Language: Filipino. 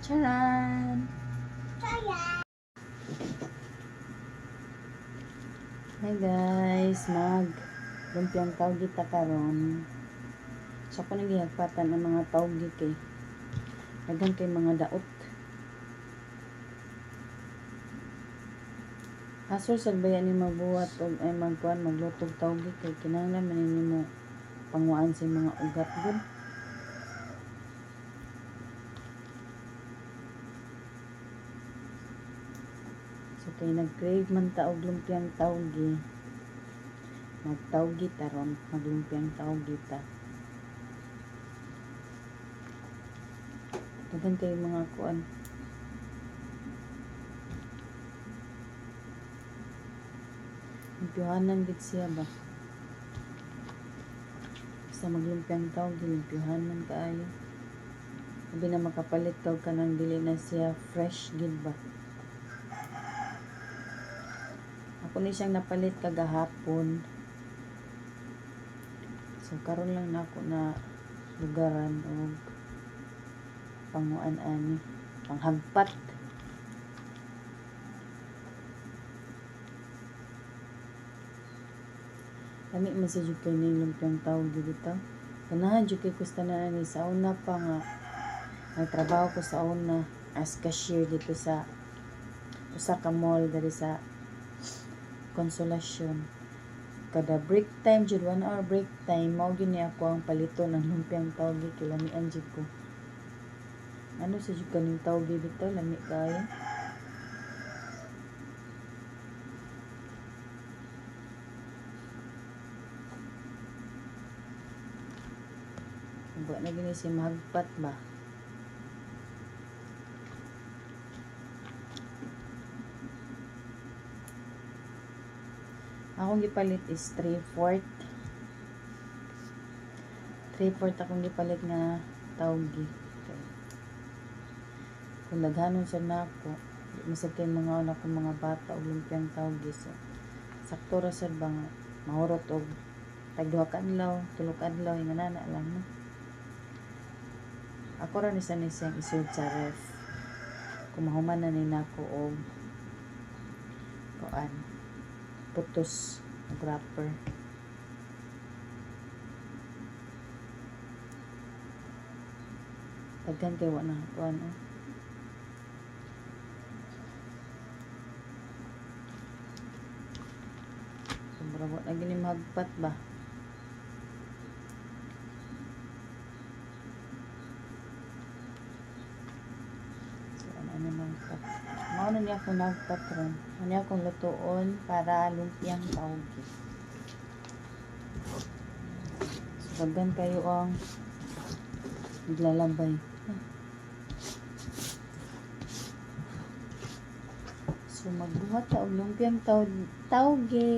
Charan! Hi guys, mag lumpiang tawgi ta karon. So ko nagihagpatan ang mga tawgi kay daghan kay mga daot. Hasol sa bayan ni mabuhat og ay magkuan maglutog tawgi kay kinahanglan man nimo panguan sa mga ugat gud. So kay nag-crave man ta og lumpiang tawgi. Magtawgi ta ron, maglumpiang tawgi ta. Daghan kay mga kuan. Limpyohanan gid siya ba? Sa maglumpiang tawgi, limpyohanan kaayo. Sabi na makapalit ka og kanang dili na siya fresh gid ba? Ako ni siyang napalit kagahapon. So karon lang na ako na lugaran og panguan ani panghagpat. Lami man sa jud kay ning lumpiang tawag dito. Ganahan jud kay kusta na ni sa una pa nga nagtrabaho ko sa una as cashier dito sa usa ka mall diri sa konsolasyon. Kada break time jud one hour break time mao gyud ako ang palito ng lumpiang tawgi kay lamian jud ko. Ano sa jud kaning tawgi dito? Lami kayo? Buat na gini si mahagpat ba? Akong gipalit is 3/4. 3/4 akong gipalit nga tawgi. Okay. Kung daghanon sa nako, masag kay mga una kong mga bata og lumpiang tawgi so sakto ra sad ba nga mahurot og tag duha ka adlaw, tulo ka adlaw inganana lang no. Ako ra ni sa ni siyang isud sa ref. Kung mahuman na ni nako og kuan putos wrapper. Daghan kay na kuan oh. Sobra wa na gini magpat ba? Niya ako nagpatron. Ano akong lutuon para lumpiang tawgi. So, daghan kayo ang naglalabay. So, magbuhat ta og lumpiang taw tawgi.